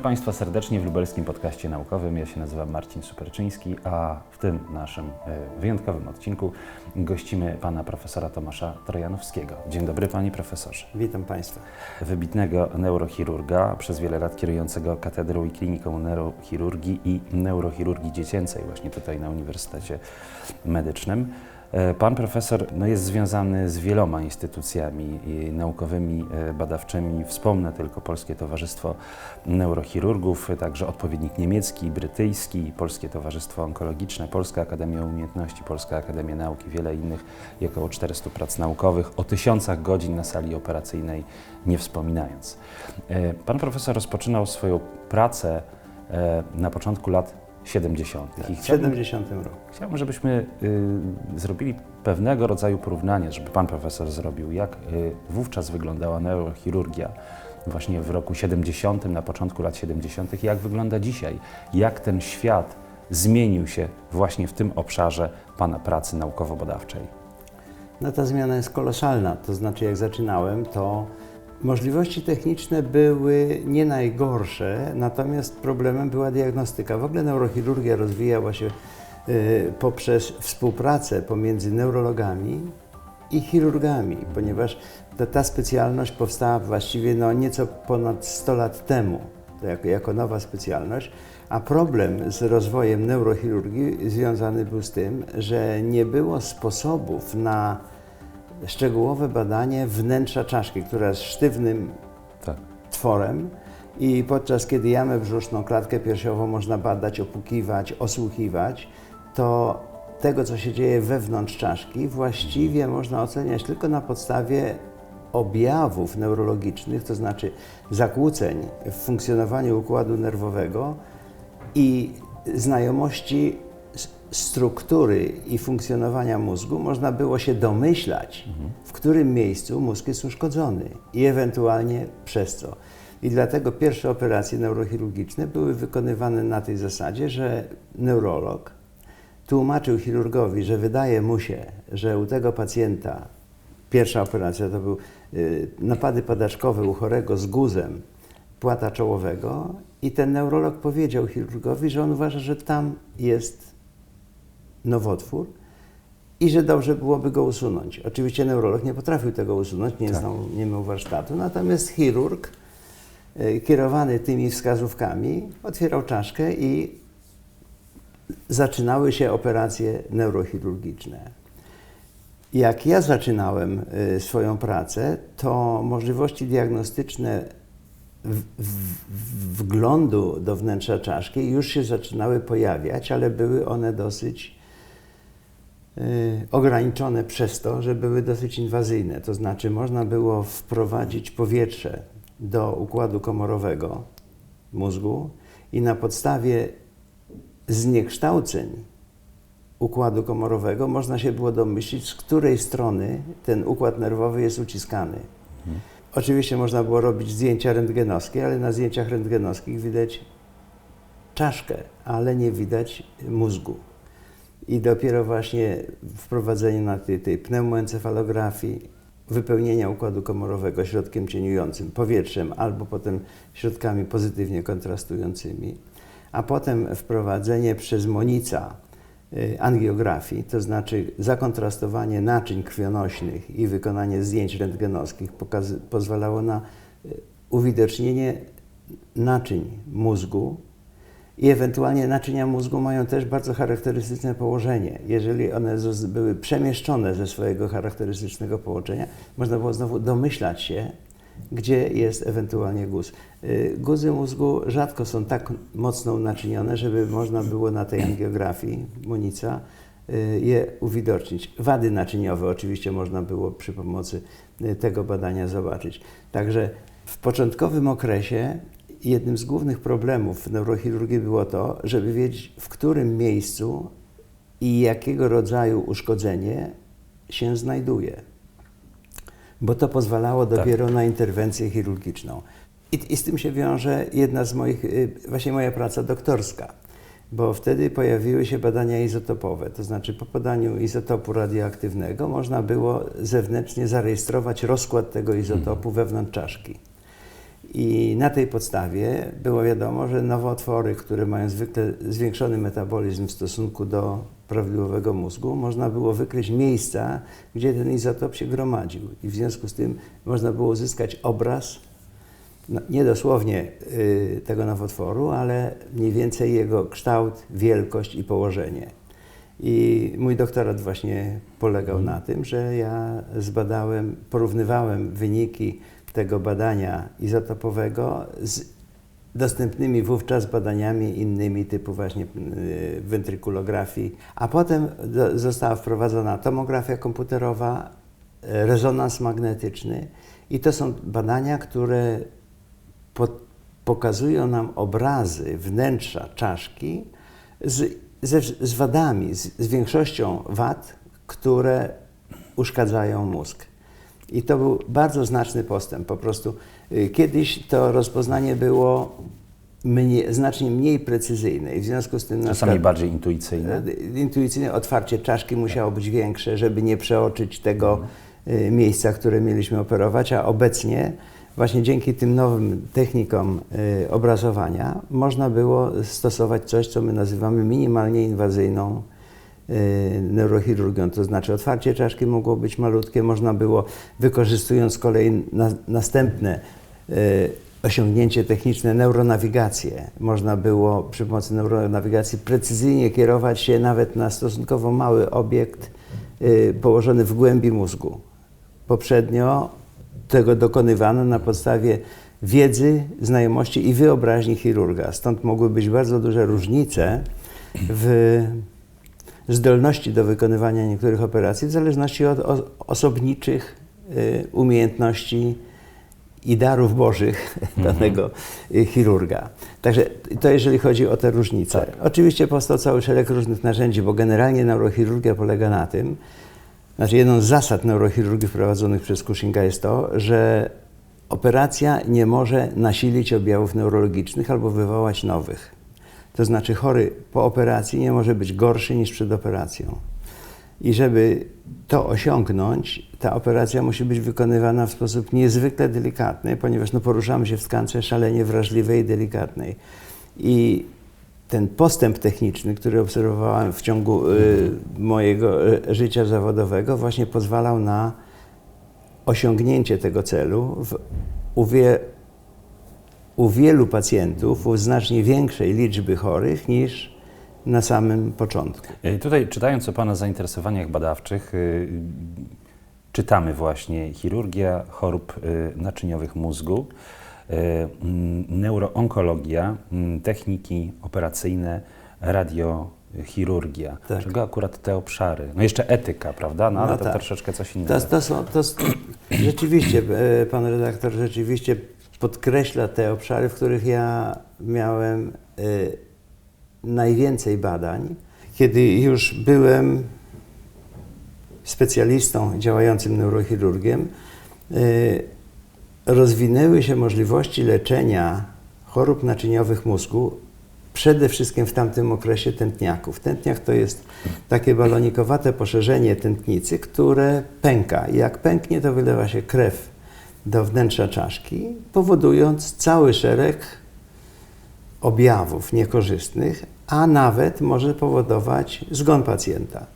Witamy Państwa serdecznie w lubelskim podcaście naukowym. Ja się nazywam Marcin Superczyński, a w tym naszym e, wyjątkowym odcinku gościmy pana profesora Tomasza Trojanowskiego. Dzień dobry panie profesorze. Witam Państwa. Wybitnego neurochirurga, przez wiele lat kierującego katedrą i kliniką neurochirurgii i neurochirurgii dziecięcej właśnie tutaj na Uniwersytecie Medycznym. E, Pan profesor no, jest związany z wieloma instytucjami naukowymi, e, badawczymi. Wspomnę tylko Polskie Towarzystwo Neurochirurgów, także odpowiednik niemiecki, brytyjski, Polskie Towarzystwo Onkologiczne, Polska Akademia Umiejętności, Polska Akademia Nauki, wiele innych i około 400 prac naukowych, o tysiącach godzin na sali operacyjnej nie wspominając. E, Pan profesor rozpoczynał swoją pracę na początku lat 70. I W 70 roku. Chciałbym, żebyśmy y, zrobili pewnego rodzaju porównanie, żeby pan profesor zrobił, jak y, wówczas wyglądała neurochirurgia właśnie w roku 70, na początku lat 70., jak wygląda dzisiaj, jak ten świat zmienił się właśnie w tym obszarze pana pracy naukowo-badawczej. No ta zmiana jest kolosalna. To znaczy, jak zaczynałem, to możliwości techniczne były nie najgorsze, natomiast problemem była diagnostyka. W ogóle neurochirurgia rozwijała się y, poprzez współpracę pomiędzy neurologami i chirurgami, ponieważ ta, ta specjalność powstała właściwie no, nieco ponad 100 lat temu, jako, jako nowa specjalność, a problem z rozwojem neurochirurgii związany był z tym, że nie było sposobów na szczegółowe badanie wnętrza czaszki, która jest sztywnym Tak. tworem i podczas kiedy jamę brzuszną, klatkę piersiową można badać, opukiwać, osłuchiwać, to tego, co się dzieje wewnątrz czaszki, właściwie można oceniać tylko na podstawie objawów neurologicznych, to znaczy zakłóceń w funkcjonowaniu układu nerwowego i znajomości struktury i funkcjonowania mózgu, można było się domyślać, w którym miejscu mózg jest uszkodzony i ewentualnie przez co. I dlatego pierwsze operacje neurochirurgiczne były wykonywane na tej zasadzie, że neurolog tłumaczył chirurgowi, że wydaje mu się, że u tego pacjenta pierwsza operacja to był y, napady padaczkowe u chorego z guzem płata czołowego i ten neurolog powiedział chirurgowi, że on uważa, że tam jest nowotwór i że dobrze byłoby go usunąć. Oczywiście neurolog nie potrafił tego usunąć, nie, Tak. znał, nie miał warsztatu, natomiast chirurg y, kierowany tymi wskazówkami otwierał czaszkę i zaczynały się operacje neurochirurgiczne. Jak ja zaczynałem y, swoją pracę, to możliwości diagnostyczne w, w, wglądu do wnętrza czaszki już się zaczynały pojawiać, ale były one dosyć ograniczone przez to, że były dosyć inwazyjne. To znaczy można było wprowadzić powietrze do układu komorowego mózgu i na podstawie zniekształceń układu komorowego można się było domyślić, z której strony ten układ nerwowy jest uciskany. Oczywiście można było robić zdjęcia rentgenowskie, ale na zdjęciach rentgenowskich widać czaszkę, ale nie widać mózgu. I dopiero właśnie wprowadzenie na tej, tej pneumoencefalografii, wypełnienia układu komorowego środkiem cieniującym, powietrzem albo potem środkami pozytywnie kontrastującymi, a potem wprowadzenie przez monica y, angiografii, to znaczy zakontrastowanie naczyń krwionośnych i wykonanie zdjęć rentgenowskich pozwalało na y, uwidocznienie naczyń mózgu i ewentualnie naczynia mózgu mają też bardzo charakterystyczne położenie. Jeżeli one były przemieszczone ze swojego charakterystycznego położenia, można było znowu domyślać się, gdzie jest ewentualnie guz. Y, Guzy mózgu rzadko są tak mocno naczynione, żeby można było na tej angiografii Monica y, je uwidocznić. Wady naczyniowe oczywiście można było przy pomocy y, tego badania zobaczyć. Także w początkowym okresie jednym z głównych problemów w neurochirurgii było to, żeby wiedzieć, w którym miejscu i jakiego rodzaju uszkodzenie się znajduje. Bo to pozwalało Tak. dopiero na interwencję chirurgiczną. I, I z tym się wiąże jedna z moich, y, właśnie moja praca doktorska. bo wtedy pojawiły się badania izotopowe, to znaczy po podaniu izotopu radioaktywnego można było zewnętrznie zarejestrować rozkład tego izotopu wewnątrz czaszki. I na tej podstawie było wiadomo, że nowotwory, które mają zwykle zwiększony metabolizm w stosunku do prawidłowego mózgu, można było wykryć miejsca, gdzie ten izotop się gromadził. I w związku z tym można było uzyskać obraz, no, nie dosłownie y, tego nowotworu, ale mniej więcej jego kształt, wielkość i położenie. I mój doktorat właśnie polegał na tym, że ja zbadałem, porównywałem wyniki tego badania izotopowego z dostępnymi wówczas badaniami innymi typu właśnie y, wentrykulografii, a potem do, została wprowadzona tomografia komputerowa, y, rezonans magnetyczny i to są badania, które po, pokazują nam obrazy wnętrza czaszki z, z wadami, z, z większością wad, które uszkadzają mózg. I to był bardzo znaczny postęp. Po prostu y, kiedyś to rozpoznanie było mnie, znacznie mniej precyzyjne i w związku z tym Czasami przykład, bardziej intuicyjne. e, intuicyjne otwarcie czaszki musiało być większe, żeby nie przeoczyć tego y, miejsca, które mieliśmy operować, a obecnie właśnie dzięki tym nowym technikom y, obrazowania można było stosować coś, co my nazywamy minimalnie inwazyjną y, neurochirurgią, to znaczy otwarcie czaszki mogło być malutkie, można było wykorzystując z kolei na, następne y, osiągnięcie techniczne, neuronawigację. Można było przy pomocy neuronawigacji precyzyjnie kierować się nawet na stosunkowo mały obiekt y, położony w głębi mózgu. Poprzednio tego dokonywano na podstawie wiedzy, znajomości i wyobraźni chirurga. Stąd mogły być bardzo duże różnice w zdolności do wykonywania niektórych operacji w zależności od osobniczych y, umiejętności i darów bożych danego y, chirurga. Także to jeżeli chodzi o te różnice. Oczywiście powstał cały szereg różnych narzędzi, bo generalnie neurochirurgia polega na tym, znaczy jedną z zasad neurochirurgii wprowadzonych przez Cushinga jest to, że operacja nie może nasilić objawów neurologicznych albo wywołać nowych. To znaczy chory po operacji nie może być gorszy niż przed operacją. I żeby to osiągnąć, ta operacja musi być wykonywana w sposób niezwykle delikatny, ponieważ no, poruszamy się w tkance szalenie wrażliwej i delikatnej. I ten postęp techniczny, który obserwowałem w ciągu y, mojego y, życia zawodowego, właśnie pozwalał na osiągnięcie tego celu w, u, wie, u wielu pacjentów, u znacznie większej liczby chorych niż na samym początku. Y, Tutaj czytając o Pana zainteresowaniach badawczych, y, czytamy właśnie chirurgia chorób y, naczyniowych mózgu, neuroonkologia, techniki operacyjne, radiochirurgia. Tak. Czego akurat te obszary? No jeszcze etyka, prawda? No ale No to tak. troszeczkę coś innego. To, to są, to, rzeczywiście, e, pan redaktor rzeczywiście podkreśla te obszary, w których ja miałem e, najwięcej badań. Kiedy już byłem specjalistą działającym neurochirurgiem, e, rozwinęły się możliwości leczenia chorób naczyniowych mózgu, przede wszystkim w tamtym okresie tętniaków. Tętniak to jest takie balonikowate poszerzenie tętnicy, które pęka. Jak pęknie, to wylewa się krew do wnętrza czaszki, powodując cały szereg objawów niekorzystnych, a nawet może powodować zgon pacjenta.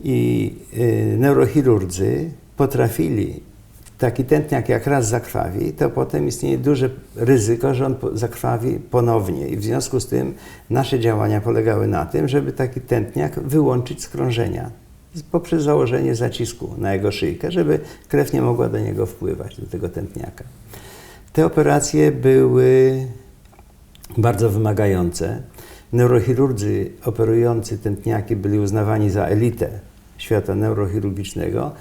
I y, neurochirurdzy potrafili taki tętniak jak raz zakrwawi, to potem istnieje duże ryzyko, że on zakrwawi ponownie. I w związku z tym nasze działania polegały na tym, żeby taki tętniak wyłączyć z krążenia poprzez założenie zacisku na jego szyjkę, żeby krew nie mogła do niego wpływać, do tego tętniaka. Te operacje były bardzo wymagające. Neurochirurdzy operujący tętniaki byli uznawani za elitę świata neurochirurgicznego,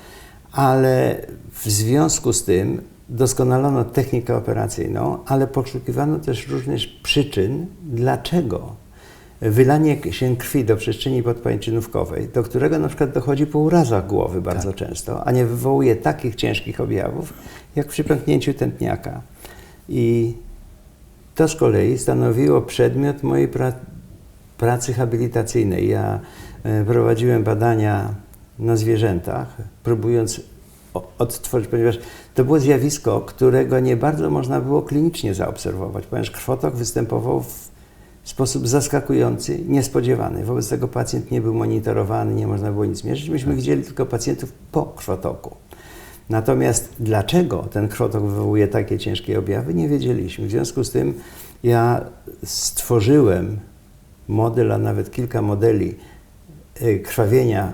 ale w związku z tym doskonalono technikę operacyjną, ale poszukiwano też różnych przyczyn, dlaczego wylanie się krwi do przestrzeni podpańczynówkowej, do którego na przykład dochodzi po urazach głowy bardzo często, a nie wywołuje takich ciężkich objawów, jak przy pęknięciu tętniaka. I to z kolei stanowiło przedmiot mojej pra pracy habilitacyjnej. Ja e, prowadziłem badania na zwierzętach, próbując odtworzyć, ponieważ to było zjawisko, którego nie bardzo można było klinicznie zaobserwować, ponieważ krwotok występował w sposób zaskakujący, niespodziewany. Wobec tego pacjent nie był monitorowany, nie można było nic mierzyć. Myśmy widzieli tylko pacjentów po krwotoku. Natomiast dlaczego ten krwotok wywołuje takie ciężkie objawy, nie wiedzieliśmy. W związku z tym ja stworzyłem model, a nawet kilka modeli y, krwawienia,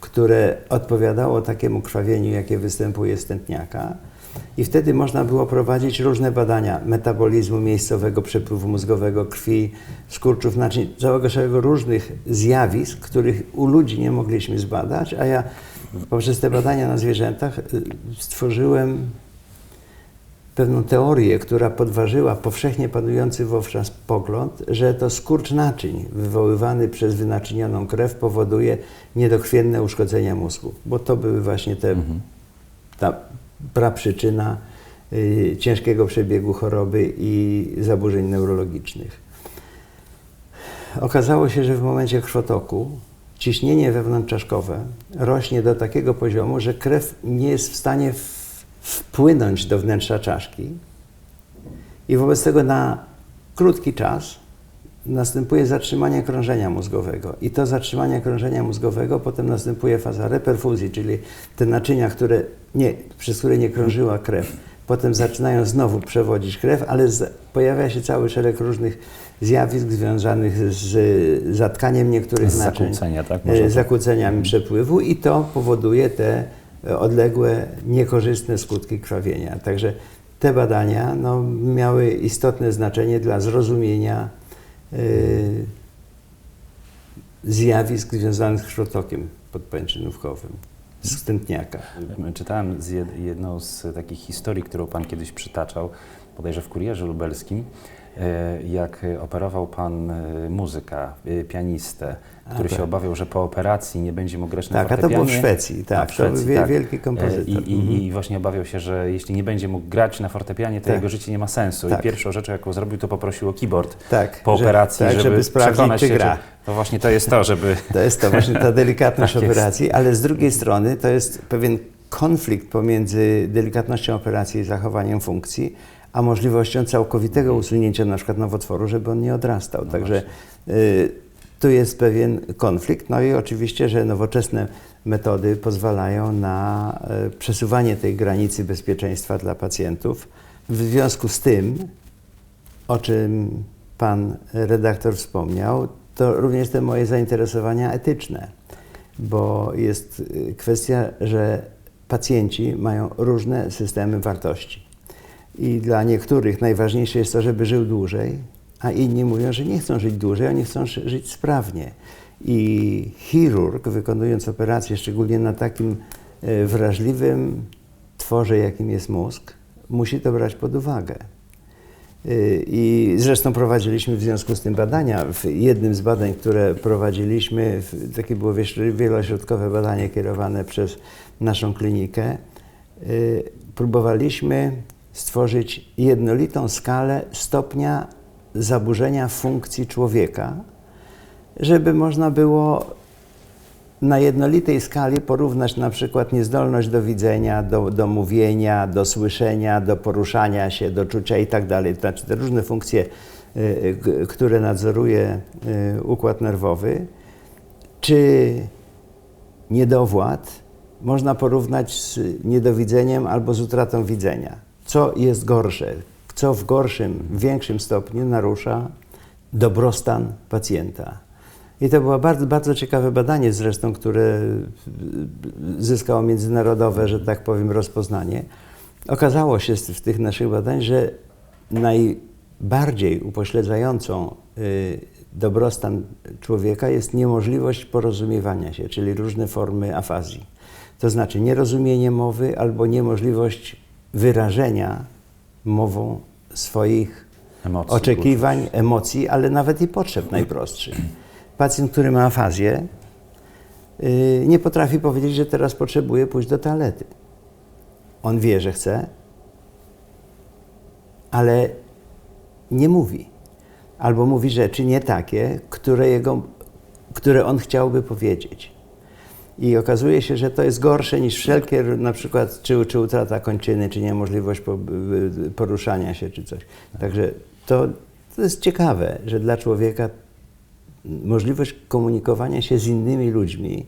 które odpowiadało takiemu krwawieniu, jakie występuje z tętniaka. I wtedy można było prowadzić różne badania metabolizmu miejscowego przepływu mózgowego, krwi, skurczów naczyń, całego szeregu różnych zjawisk, których u ludzi nie mogliśmy zbadać, a ja poprzez te badania na zwierzętach y, stworzyłem pewną teorię, która podważyła powszechnie panujący wówczas pogląd, że to skurcz naczyń wywoływany przez wynaczynioną krew powoduje niedokrwienne uszkodzenia mózgu, bo to były właśnie te, ta praprzyczyna y, ciężkiego przebiegu choroby i zaburzeń neurologicznych. Okazało się, że w momencie krwotoku ciśnienie wewnątrzczaszkowe rośnie do takiego poziomu, że krew nie jest w stanie wpłynąć do wnętrza czaszki i wobec tego na krótki czas następuje zatrzymanie krążenia mózgowego. I to zatrzymanie krążenia mózgowego potem następuje faza reperfuzji, czyli te naczynia, które nie, przez które nie krążyła krew, potem zaczynają znowu przewodzić krew, ale z, pojawia się cały szereg różnych zjawisk związanych z zatkaniem niektórych Z naczyń, zakłócenia, tak? to- zakłóceniami przepływu i to powoduje te e, odległe, niekorzystne skutki krwawienia. Także te badania no, miały istotne znaczenie dla zrozumienia zjawisk związanych z krwotokiem podpęczynówkowym, z stętniaka. Czytałem z jed, jedną z takich historii, którą Pan kiedyś przytaczał, bodajże w Kurierze Lubelskim, e, jak operował Pan e, muzyka, e, pianistę, który tak. się obawiał, że po operacji nie będzie mógł grać na Tak, a to było w fortepianie. Szwecji, tak, A, w to był wie- tak. wielki kompozytor. I, i, Mhm. I właśnie obawiał się, że jeśli nie będzie mógł grać na fortepianie, to Tak. jego życie nie ma sensu. Tak. I pierwszą rzeczą, jaką zrobił, to poprosił o keyboard Tak, po operacji, tak, żeby, żeby sprawdzić, przekonać czy się, gra. Że to właśnie to jest to, żeby... To jest to właśnie ta delikatność Tak operacji, ale z drugiej strony to jest pewien konflikt pomiędzy delikatnością operacji i zachowaniem funkcji, a możliwością całkowitego usunięcia na przykład nowotworu, żeby on nie odrastał. Także y, tu jest pewien konflikt. No i oczywiście, że nowoczesne metody pozwalają na y, przesuwanie tej granicy bezpieczeństwa dla pacjentów. W związku z tym, o czym pan redaktor wspomniał, to również te moje zainteresowania etyczne, bo jest y, kwestia, że pacjenci mają różne systemy wartości. I dla niektórych najważniejsze jest to, żeby żył dłużej, a inni mówią, że nie chcą żyć dłużej, oni chcą ży- żyć sprawnie. I chirurg, wykonując operację, szczególnie na takim e, wrażliwym tworze, jakim jest mózg, musi to brać pod uwagę. Y, I zresztą prowadziliśmy w związku z tym badania. W jednym z badań, które prowadziliśmy, takie było wielośrodkowe badanie kierowane przez naszą klinikę, y, próbowaliśmy stworzyć jednolitą skalę stopnia zaburzenia funkcji człowieka, żeby można było na jednolitej skali porównać na przykład niezdolność do widzenia, do, do mówienia, do słyszenia, do poruszania się, do czucia i tak dalej. Znaczy te różne funkcje, y, g- które nadzoruje y, układ nerwowy, czy niedowład można porównać z niedowidzeniem albo z utratą widzenia. Co jest gorsze? Co w gorszym, większym stopniu narusza dobrostan pacjenta? I to było bardzo, bardzo ciekawe badanie zresztą, które zyskało międzynarodowe, że tak powiem, rozpoznanie. Okazało się w tych naszych badań, że najbardziej upośledzającą y, dobrostan człowieka jest niemożliwość porozumiewania się, czyli różne formy afazji. To znaczy nierozumienie mowy albo niemożliwość wyrażenia mową swoich Emocji, oczekiwań, emocji, ale nawet i potrzeb najprostszych. Pacjent, który ma afazję, yy, nie potrafi powiedzieć, że teraz potrzebuje pójść do toalety. On wie, że chce, ale nie mówi. Albo mówi rzeczy nie takie, które, jego, które on chciałby powiedzieć. I okazuje się, że to jest gorsze niż wszelkie, na przykład, czy, czy utrata kończyny, czy niemożliwość po, poruszania się, czy coś. Także to, to jest ciekawe, że dla człowieka możliwość komunikowania się z innymi ludźmi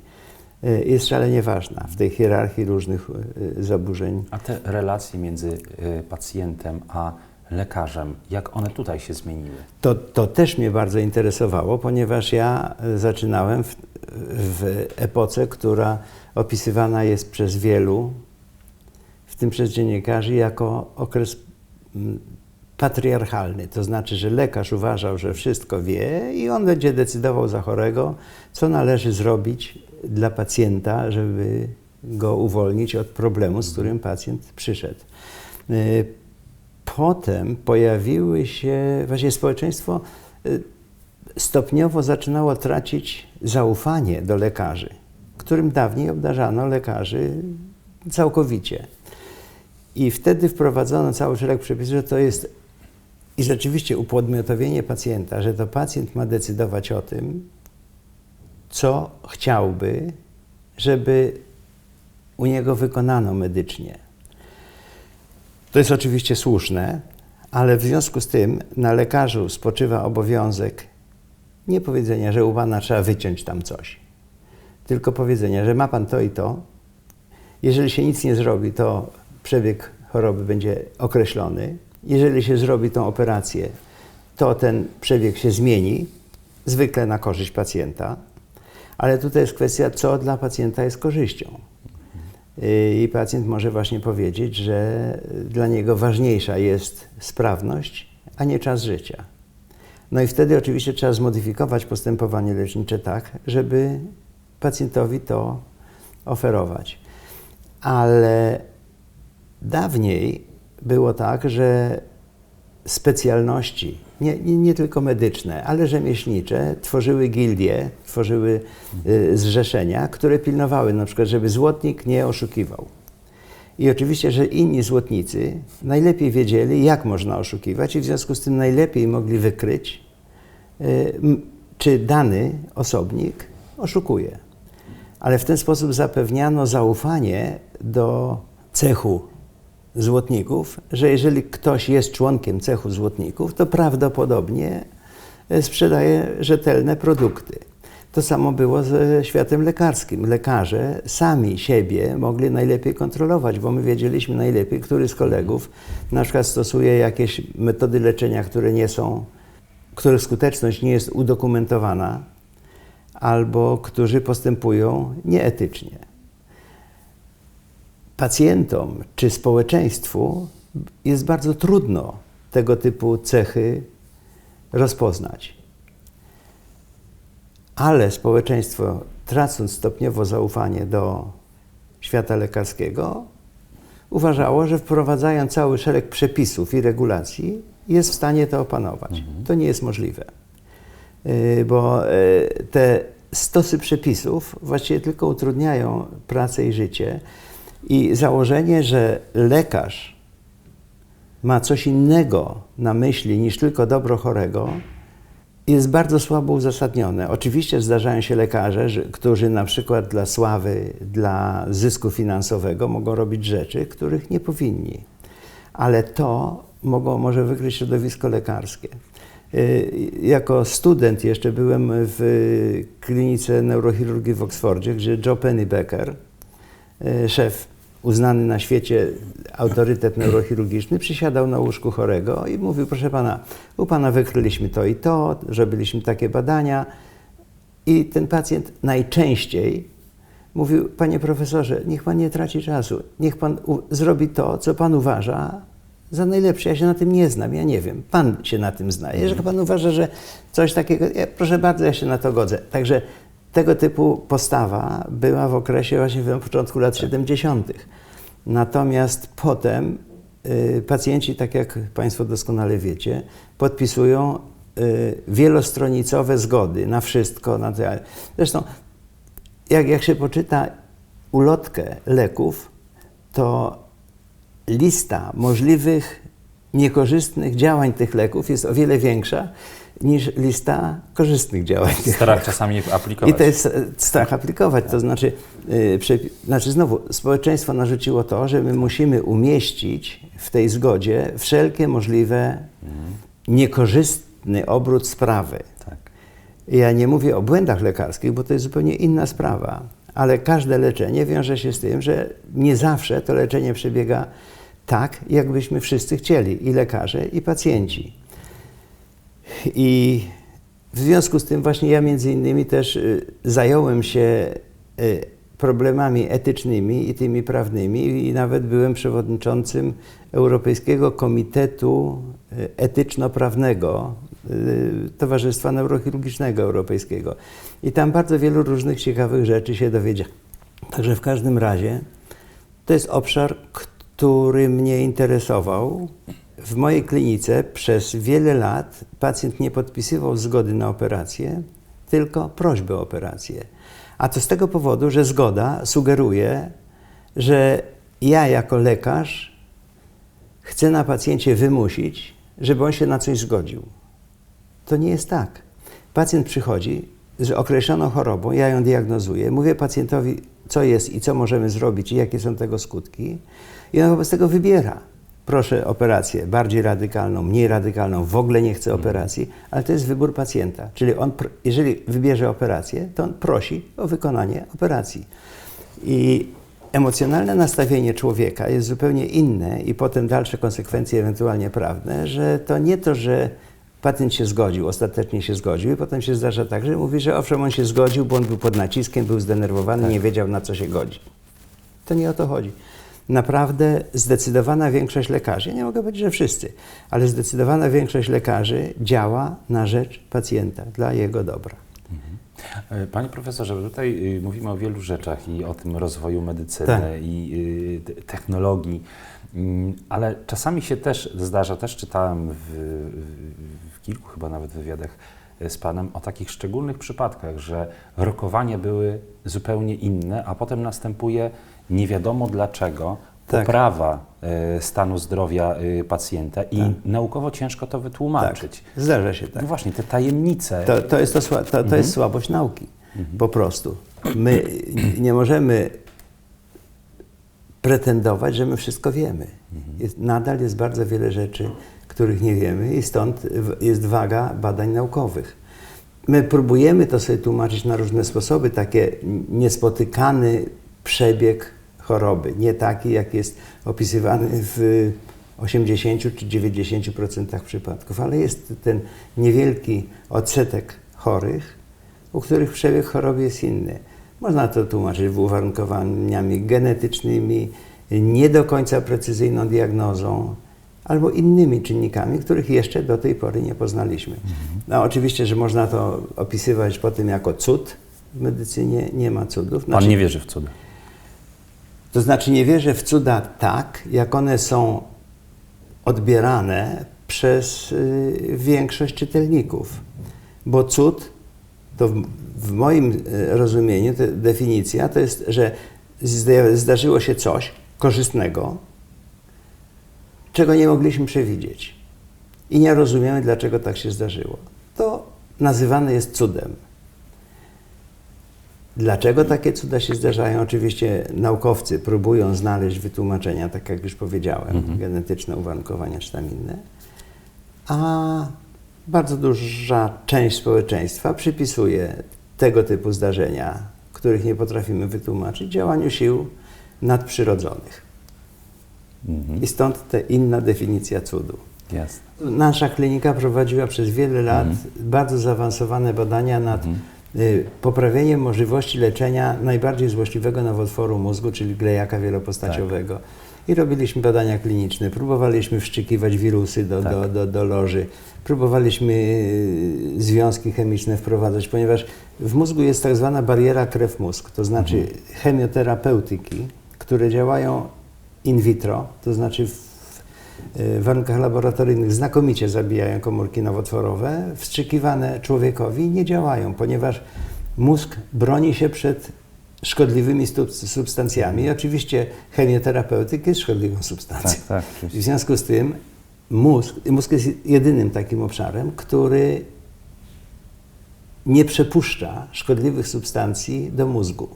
y, jest szalenie ważna w tej hierarchii różnych y, zaburzeń. A te relacje między y, pacjentem a lekarzem, jak one tutaj się zmieniły? To, to też mnie bardzo interesowało, ponieważ ja y, zaczynałem w, w epoce, która opisywana jest przez wielu, w tym przez dziennikarzy, jako okres mm, patriarchalny. To znaczy, że lekarz uważał, że wszystko wie i on będzie decydował za chorego, co należy zrobić dla pacjenta, żeby go uwolnić od problemu, z którym pacjent przyszedł. Potem pojawiły się, właśnie społeczeństwo y, stopniowo zaczynało tracić zaufanie do lekarzy, którym dawniej obdarzano lekarzy całkowicie. I wtedy wprowadzono cały szereg przepisów, że to jest i rzeczywiście upodmiotowienie pacjenta, że to pacjent ma decydować o tym, co chciałby, żeby u niego wykonano medycznie. To jest oczywiście słuszne, ale w związku z tym na lekarzu spoczywa obowiązek nie powiedzenia, że u pana trzeba wyciąć tam coś, tylko powiedzenia, że ma pan to i to. Jeżeli się nic nie zrobi, to przebieg choroby będzie określony. Jeżeli się zrobi tą operację, to ten przebieg się zmieni, zwykle na korzyść pacjenta. Ale tutaj jest kwestia, co dla pacjenta jest korzyścią. Y, I pacjent może właśnie powiedzieć, że dla niego ważniejsza jest sprawność, a nie czas życia. No i wtedy oczywiście trzeba zmodyfikować postępowanie lecznicze tak, żeby pacjentowi to oferować. Ale dawniej było tak, że specjalności, nie, nie, nie, tylko medyczne, ale rzemieślnicze, tworzyły gildie, tworzyły y, zrzeszenia, które pilnowały na przykład, żeby złotnik nie oszukiwał. I oczywiście, że inni złotnicy najlepiej wiedzieli, jak można oszukiwać i w związku z tym najlepiej mogli wykryć, y, czy dany osobnik oszukuje. Ale w ten sposób zapewniano zaufanie do cechu złotników, że jeżeli ktoś jest członkiem cechu złotników, to prawdopodobnie e, sprzedaje rzetelne produkty. To samo było ze światem lekarskim. Lekarze sami siebie mogli najlepiej kontrolować, bo my wiedzieliśmy najlepiej, który z kolegów na przykład stosuje jakieś metody leczenia, które nie są, których skuteczność nie jest udokumentowana, albo którzy postępują nieetycznie pacjentom czy społeczeństwu jest bardzo trudno tego typu cechy rozpoznać. Ale społeczeństwo, tracąc stopniowo zaufanie do świata lekarskiego, uważało, że wprowadzając cały szereg przepisów i regulacji, jest w stanie to opanować. Mhm. To nie jest możliwe, y, bo y, te stosy przepisów właściwie tylko utrudniają pracę i życie. I założenie, że lekarz ma coś innego na myśli niż tylko dobro chorego, jest bardzo słabo uzasadnione. Oczywiście zdarzają się lekarze, którzy na przykład dla sławy, dla zysku finansowego mogą robić rzeczy, których nie powinni. Ale to mogą, może wykryć środowisko lekarskie. Y, jako student jeszcze byłem w klinice neurochirurgii w Oksfordzie, gdzie Joe Pennybecker, y, szef uznany na świecie autorytet neurochirurgiczny, przysiadał na łóżku chorego i mówił, proszę pana, u pana wykryliśmy to i to, zrobiliśmy takie badania i ten pacjent najczęściej mówił, panie profesorze, niech pan nie traci czasu, niech pan zrobi to, co pan uważa za najlepsze. Ja się na tym nie znam, ja nie wiem. Pan się na tym zna. Jeżeli pan uważa, że coś takiego, ja, proszę bardzo, ja się na to godzę. Także tego typu postawa była w okresie właśnie w początku lat 70. Natomiast potem y, pacjenci, tak jak Państwo doskonale wiecie, podpisują y, wielostronicowe zgody na wszystko. Na to. Zresztą, jak, jak się poczyta ulotkę leków, to lista możliwych niekorzystnych działań tych leków jest o wiele większa niż lista korzystnych działań. Strach czasami aplikować. i to jest e, strach aplikować, to znaczy, y, przepi- znaczy znowu, społeczeństwo narzuciło to, że my musimy umieścić w tej zgodzie wszelkie możliwe niekorzystny obrót sprawy. Tak. Ja nie mówię o błędach lekarskich, bo to jest zupełnie inna sprawa, ale każde leczenie wiąże się z tym, że nie zawsze to leczenie przebiega tak, jakbyśmy wszyscy chcieli, i lekarze, i pacjenci. I w związku z tym właśnie ja między innymi też y, zająłem się y, problemami etycznymi i tymi prawnymi i nawet byłem przewodniczącym Europejskiego Komitetu y, Etyczno-Prawnego Towarzystwa Neurochirurgicznego Europejskiego. I tam bardzo wielu różnych ciekawych rzeczy się dowiedziałem. Także w każdym razie to jest obszar, który mnie interesował. W mojej klinice przez wiele lat pacjent nie podpisywał zgody na operację, tylko prośbę o operację. A to z tego powodu, że zgoda sugeruje, że ja jako lekarz chcę na pacjencie wymusić, żeby on się na coś zgodził. To nie jest tak. Pacjent przychodzi z określoną chorobą, ja ją diagnozuję, mówię pacjentowi, co jest i co możemy zrobić i jakie są tego skutki, i on wobec tego wybiera. Proszę operację bardziej radykalną, mniej radykalną, w ogóle nie chcę operacji, ale to jest wybór pacjenta. Czyli on, jeżeli wybierze operację, to on prosi o wykonanie operacji. I emocjonalne nastawienie człowieka jest zupełnie inne i potem dalsze konsekwencje ewentualnie prawne, że to nie to, że pacjent się zgodził, ostatecznie się zgodził i potem się zdarza tak, że mówi, że owszem, on się zgodził, bo on był pod naciskiem, był zdenerwowany, nie wiedział na co się godzi. To nie o to chodzi. Naprawdę zdecydowana większość lekarzy, nie mogę powiedzieć, że wszyscy, ale zdecydowana większość lekarzy działa na rzecz pacjenta, dla jego dobra. E, Panie profesorze, tutaj y, mówimy o wielu rzeczach i o tym rozwoju medycyny Tak. i y, te- technologii, Mm, ale czasami się też zdarza, też czytałem w, w, w kilku chyba nawet wywiadach y, z Panem o takich szczególnych przypadkach, że rokowania były zupełnie inne, a potem następuje nie wiadomo dlaczego Tak. poprawa y, stanu zdrowia y, pacjenta i Tak. naukowo ciężko to wytłumaczyć. Zdarza się tak. No właśnie, te tajemnice. To, to, jest, to, to, to jest słabość nauki. Po prostu. My nie możemy pretendować, że my wszystko wiemy. Jest, nadal jest bardzo wiele rzeczy, których nie wiemy i stąd jest waga badań naukowych. My próbujemy to sobie tłumaczyć na różne sposoby, takie niespotykany przebieg choroby, nie taki, jak jest opisywany w 80 czy 90% przypadków, ale jest ten niewielki odsetek chorych, u których przebieg choroby jest inny. Można to tłumaczyć uwarunkowaniami genetycznymi, nie do końca precyzyjną diagnozą, albo innymi czynnikami, których jeszcze do tej pory nie poznaliśmy. No, oczywiście, że można to opisywać potem jako cud. W medycynie nie ma cudów. Pan Znaczy, nie wierzy w cuda. To znaczy nie wierzę w cuda tak, jak one są odbierane przez y, większość czytelników. Bo cud, to w, w moim y, rozumieniu, to definicja to jest, że zda- zdarzyło się coś korzystnego, czego nie mogliśmy przewidzieć. I nie rozumiemy, dlaczego tak się zdarzyło. To nazywane jest cudem. Dlaczego takie cuda się zdarzają? Oczywiście naukowcy próbują znaleźć wytłumaczenia, tak jak już powiedziałem, genetyczne uwarunkowania czy tam inne, a bardzo duża część społeczeństwa przypisuje tego typu zdarzenia, których nie potrafimy wytłumaczyć, działaniu sił nadprzyrodzonych. Mhm. I stąd ta inna definicja cudu. Jasne. Nasza klinika prowadziła przez wiele lat Mhm. bardzo zaawansowane badania nad y, poprawieniem możliwości leczenia najbardziej złośliwego nowotworu mózgu, czyli glejaka wielopostaciowego. I robiliśmy badania kliniczne, próbowaliśmy wszczykiwać wirusy do, Tak. do, do, do loży, próbowaliśmy y, związki chemiczne wprowadzać, ponieważ w mózgu jest tak zwana bariera krew-mózg, to znaczy chemioterapeutyki, które działają in vitro, to znaczy w w warunkach laboratoryjnych znakomicie zabijają komórki nowotworowe, wstrzykiwane człowiekowi nie działają, ponieważ mózg broni się przed szkodliwymi substancjami. I oczywiście chemioterapeutyk jest szkodliwą substancją. Tak, tak, W związku z tym mózg, mózg jest jedynym takim obszarem, który nie przepuszcza szkodliwych substancji do mózgu.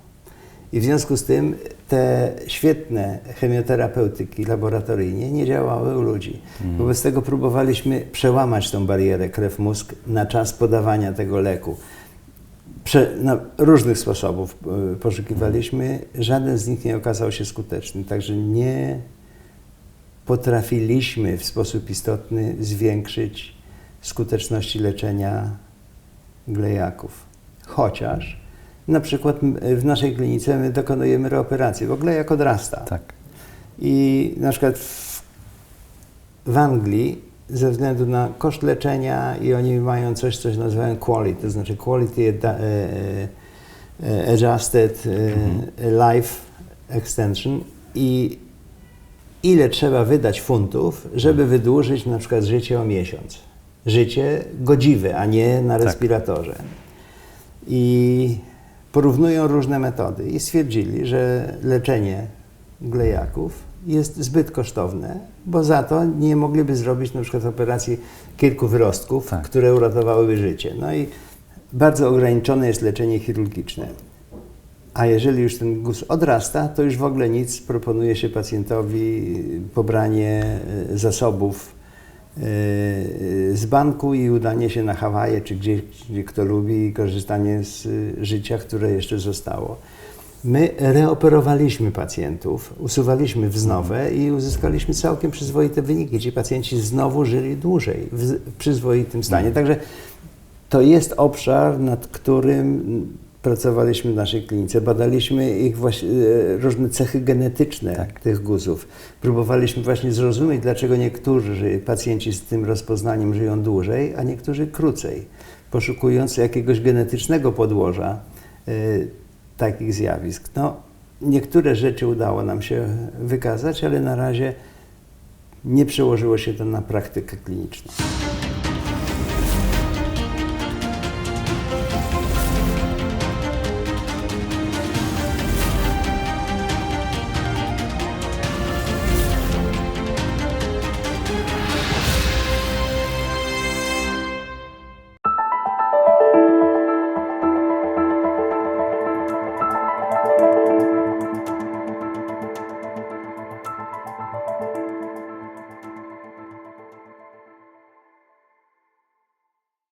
I w związku z tym te świetne chemioterapeutyki laboratoryjnie nie działały u ludzi. Wobec tego próbowaliśmy przełamać tą barierę krew-mózg na czas podawania tego leku. Prze, no, różnych sposobów y, poszukiwaliśmy, żaden z nich nie okazał się skuteczny, także nie potrafiliśmy w sposób istotny zwiększyć skuteczności leczenia glejaków. Chociaż na przykład w naszej klinice my dokonujemy reoperacji, bo glejak odrasta. Tak. I na przykład w, w Anglii ze względu na koszt leczenia i oni mają coś, co się nazywają quality, to znaczy quality e, e, e, adjusted e, life extension i ile trzeba wydać funtów, żeby wydłużyć na przykład życie o miesiąc. Życie godziwe, a nie na Tak. respiratorze. I porównują różne metody i stwierdzili, że leczenie glejaków jest zbyt kosztowne, bo za to nie mogliby zrobić na przykład operacji kilku wyrostków, Tak. które uratowałyby życie. No i bardzo ograniczone jest leczenie chirurgiczne. A jeżeli już ten guz odrasta, to już w ogóle nic. Proponuje się pacjentowi pobranie e, zasobów z banku i udanie się na Hawaje, czy gdzieś, gdzie kto lubi, i korzystanie z e, życia, które jeszcze zostało. My reoperowaliśmy pacjentów, usuwaliśmy wznowę i uzyskaliśmy całkiem przyzwoite wyniki. Ci pacjenci znowu żyli dłużej w w przyzwoitym stanie. Także to jest obszar, nad którym pracowaliśmy w naszej klinice. Badaliśmy ich właśnie, e, różne cechy genetyczne Tak. tych guzów. Próbowaliśmy właśnie zrozumieć, dlaczego niektórzy pacjenci z tym rozpoznaniem żyją dłużej, a niektórzy krócej, poszukując jakiegoś genetycznego podłoża e, takich zjawisk. No, niektóre rzeczy udało nam się wykazać, ale na razie nie przełożyło się to na praktykę kliniczną.